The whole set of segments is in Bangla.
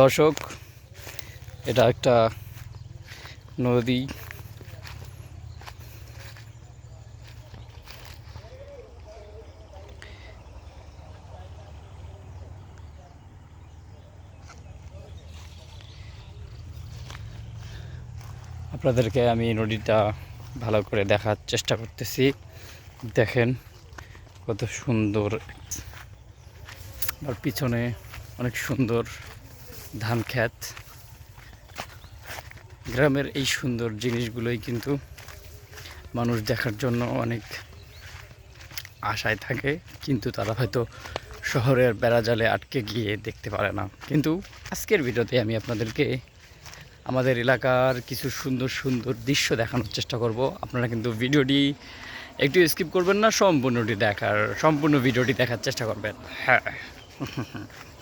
দর্শক, এটা একটা নদী। আপনাদেরকে আমি নদীটা ভালো করে দেখার চেষ্টা করতেছি। দেখেন কত সুন্দর, আর পিছনে অনেক সুন্দর ধান ক্ষেত গ্রামের এই সুন্দর জিনিসগুলোই কিন্তু মানুষ দেখার জন্য অনেক আশায় থাকে কিন্তু তারা হয়তো শহরের বেড়াজালে আটকে গিয়ে দেখতে পারে না। কিন্তু আজকের ভিডিওতে আমি আপনাদেরকে আমাদের এলাকার কিছু সুন্দর সুন্দর দৃশ্য দেখানোর চেষ্টা করব। আপনারা কিন্তু ভিডিওটি একটু স্কিপ করবেন না সম্পূর্ণটি দেখার সম্পূর্ণ ভিডিওটি দেখার চেষ্টা করবেন। হ্যাঁ।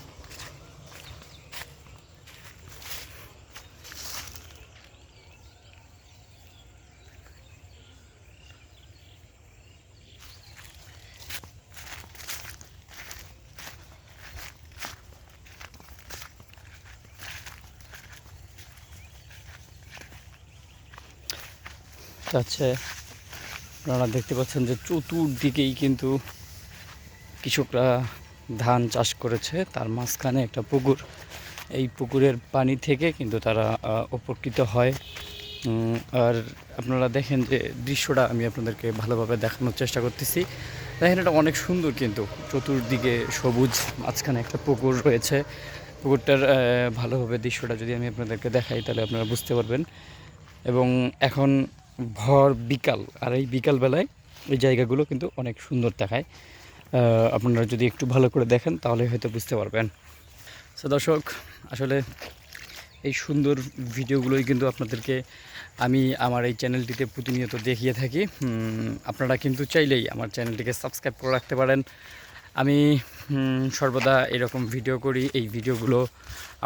যাচ্ছে আপনারা দেখতে পাচ্ছেন যে চতুর্দিকেই কিন্তু কৃষকরা ধান চাষ করেছে। তার মাঝখানে একটা পুকুর। এই পুকুরের পানি থেকে কিন্তু তারা উপকৃত হয়। আর আপনারা দেখেন যে দৃশ্যটা আমি আপনাদেরকে ভালোভাবে দেখানোর চেষ্টা করতেছি। দেখেন এটা অনেক সুন্দর কিন্তু। চতুর্দিকে সবুজ, মাঝখানে একটা পুকুর রয়েছে। পুকুরটার ভালোভাবে দৃশ্যটা যদি আমি আপনাদেরকে দেখাই তাহলে আপনারা বুঝতে পারবেন। এবং এখন ভর বিকাল। আর এই বিকালবেলায় এই জায়গাগুলো কিন্তু অনেক সুন্দর দেখায়। আপনারা যদি একটু ভালো করে দেখেন, তাহলে হয়তো বুঝতে পারবেন। সো দর্শক, আসলে এই সুন্দর ভিডিওগুলোই কিন্তু আপনাদেরকে আমি আমার এই চ্যানেলটিতে প্রতিনিয়ত দেখিয়ে থাকি। আপনারা কিন্তু চাইলেই আমার চ্যানেলটিকে সাবস্ক্রাইব করে রাখতে পারেন। আমি সর্বদা এরকম ভিডিও করি। এই ভিডিওগুলো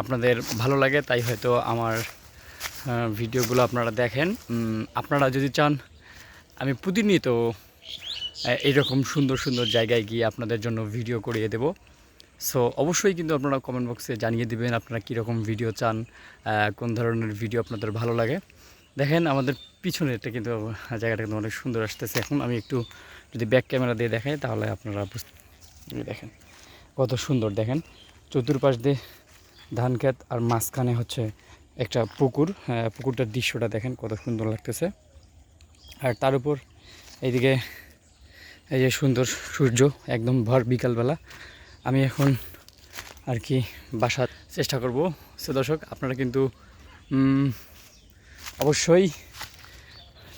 আপনাদের ভালো লাগে, তাই হয়তো আমার ভিডিওগুলো আপনারা দেখেন। আপনারা যদি চান আমি প্রতিনিয়ত আহ, এইরকম সুন্দর সুন্দর জায়গায় গিয়ে আপনাদের জন্য ভিডিও করিয়ে দেব। সো অবশ্যই কিন্তু আপনারা কমেন্ট বক্সে জানিয়ে দিবেন আপনারা কীরকম ভিডিও চান কোন ধরনের ভিডিও আপনাদের ভালো লাগে। দেখেন আমাদের পিছনেরটা কিন্তু জায়গাটা কিন্তু অনেক সুন্দর আসতেছে। এখন আমি একটু যদি ব্যাক ক্যামেরা দিয়ে দেখাই তাহলে আপনারা বুঝতে দেখেন কত সুন্দর। দেখেন চতুর্পাশ দিয়ে ধান ক্ষেত আর মাঝখানে হচ্ছে একটা পুকুর আহ, পুকুরটার দৃশ্যটা দেখেন কত সুন্দর লাগতেছে। আর তার উপর এইদিকে এই যে সুন্দর সূর্য একদম ভর বিকালবেলা। আমি এখন আর কি বাসার চেষ্টা করব। সে দর্শক আপনারা কিন্তু অবশ্যই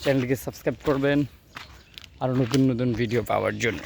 চ্যানেলটিকে সাবস্ক্রাইব করবেন আরও নতুন নতুন ভিডিও পাওয়ার জন্য।